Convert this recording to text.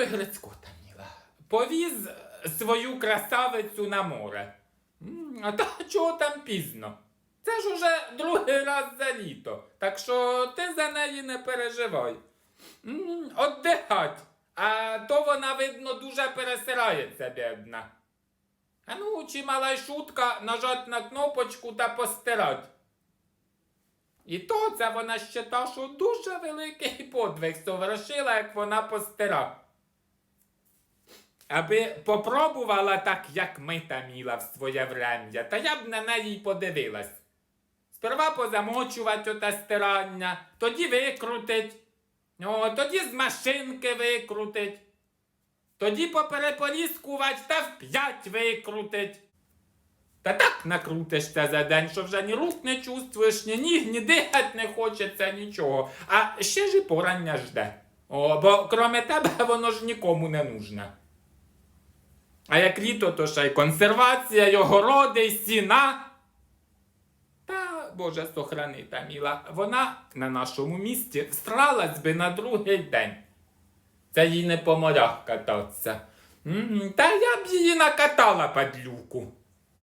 той Грицько Таміла повіз свою красавицю на море. А та чого там пізно? Це ж уже другий раз за літо, так що ти за неї не переживай. Отдихать. А то вона, видно, дуже пересирається, бідна. А ну, чи мала й шутка нажать на кнопочку та постирать. І то це вона щита, що дуже великий подвиг совершила, як вона постира. Аби попробувала так, як ми таміла в своє врем'я, та я б на неї подивилась. Сперва позамочувати оте стирання, тоді викрутить, о, тоді з машинки викрутить, тоді попереполіскувати та вп'ять викрутить. Та так накрутишся за день, що вже ні рук не чувствуєш, ні ніг, ні дихать не хочеться, нічого. А ще ж і порання жде. О, бо кроме тебе воно ж нікому не нужне. А як літо, то ще й консервація, й огороди, й сіна. Та, Боже, сохрани та міла, вона на нашому місці всралась би на другий день. Це їй не по морях кататися. Та я б її накатала падлюку.